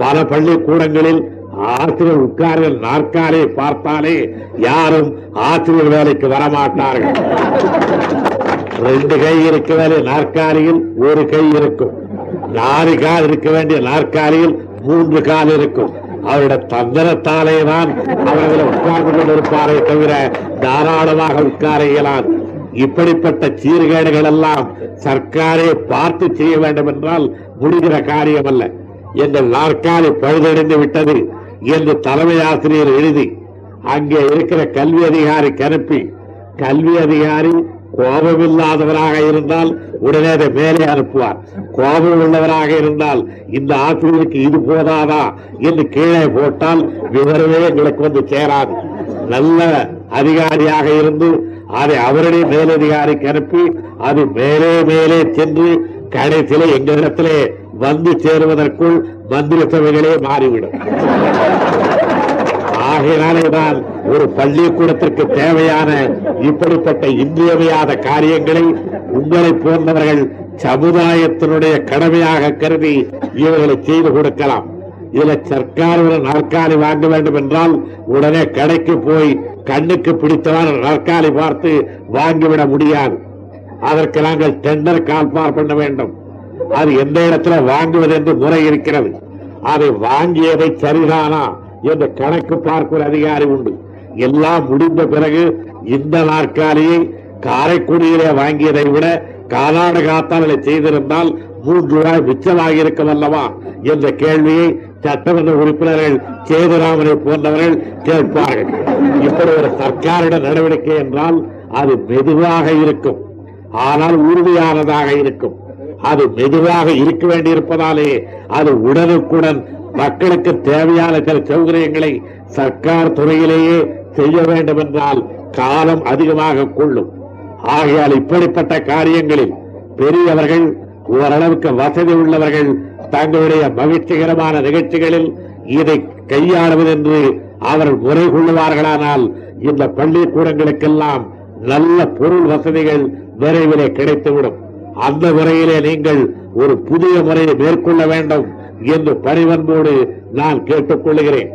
பல பள்ளிக்கூடங்களில் ஆசிரியர் உட்கார்கள் நாற்காலியை பார்த்தாலே யாரும் ஆசிரியர் வேலைக்கு வரமாட்டார்கள். ரெண்டு கை இருக்க வேண்டிய நாற்காலியில் ஒரு கை இருக்கும். நாலு கால் இருக்க வேண்டிய நாற்காலியில் மூன்று கால் இருக்கும். அவருடைய தந்திரத்தாலே தான் அவர்கள் உட்கார்ந்து கொண்டிருப்பாரே தவிர தாராளமாக உட்கார இயலாது. இப்படிப்பட்ட சீர்கேடுகள் எல்லாம் சர்க்காரே பார்த்து செய்ய வேண்டும் என்றால் முடிகிற காரியம் அல்ல எங்கள் நாற்காலி பழுதடைந்து விட்டது என்று தலைமை ஆசிரியர் எழுதி அங்கே இருக்கிற கல்வி அதிகாரிக்கு அனுப்பி கல்வி அதிகாரி கோபமில்லாதவராக இருந்தால் உடனே அதை மேலே அனுப்புவார். கோபம் உள்ளவராக இருந்தால் இந்த ஆசிரியருக்கு இது போதாதா என்று கீழே போட்டால் விவரமே எங்களுக்கு வந்து சேராது. நல்ல அதிகாரியாக இருந்து அதை அவருடைய மேலதிகாரிக்கு அனுப்பி அது மேலே மேலே சென்று கடைசியில எங்களிடத்திலே வந்து சேருவதற்குள் மந்திர சபைகளே மாறிவிடும். ஆகையினாலேதான் ஒரு பள்ளிக்கூடத்திற்கு தேவையான இப்படிப்பட்ட இன்றியமையாத காரியங்களை உங்களை போன்றவர்கள் சமுதாயத்தினுடைய கடமையாக கருதி இவர்களை செய்து கொடுக்கலாம். இதுல சர்க்கார் ஒரு நாற்காலி வாங்க வேண்டும் என்றால் உடனே கடைக்கு போய் கண்ணுக்கு பிடித்தவாறு நாற்காலி பார்த்து வாங்கிவிட முடியாது. அதற்கு நாங்கள் டெண்டர் கால்பார் பண்ண வேண்டும். அது எந்த இடத்துல வாங்குவது என்று முறை இருக்கிறது. அதை வாங்கியதை சரிதானா என்று கணக்கு பார்க்கிற அதிகாரி உண்டு. எல்லாம் முடிந்த பிறகு இந்த நாற்காலியை காரைக்குடியிலே வாங்கியதை விட கர்நாடகாத்தால் செய்திருந்தால் மூன்று ரூபாய் மிச்சமாக இருக்கும் அல்லவா என்ற கேள்வியை சட்டமன்ற உறுப்பினர்கள் சேதுராமனை போன்றவர்கள் கேட்பார்கள். இப்படி ஒரு சர்க்காரிட நடவடிக்கை என்றால் அது மெதுவாக இருக்கும். ஆனால் உறுதியானதாக இருக்கும். அது மெதுவாக இருக்க வேண்டியிருப்பதாலே அது உடனுக்குடன் மக்களுக்கு தேவையான சில சௌகரியங்களை சர்க்கார் துறையிலேயே செய்ய வேண்டும் என்றால் காலம் அதிகமாக கொள்ளும். ஆகையால் இப்படிப்பட்ட காரியங்களில் பெரியவர்கள் ஓரளவுக்கு வசதி உள்ளவர்கள் தங்களுடைய மகிழ்ச்சிகரமான நிகழ்ச்சிகளில் இதை கையாளுவது என்று அவர்கள் முறை கொள்ளுவார்களானால் இந்த பள்ளிக்கூடங்களுக்கெல்லாம் நல்ல பொருள் வசதிகள் விரைவிலே கிடைத்துவிடும். அந்த முறையிலே நீங்கள் ஒரு புதிய முறையை மேற்கொள்ள வேண்டும் என்று பணிவன்போடு நான் கேட்டுக்கொள்கிறேன்.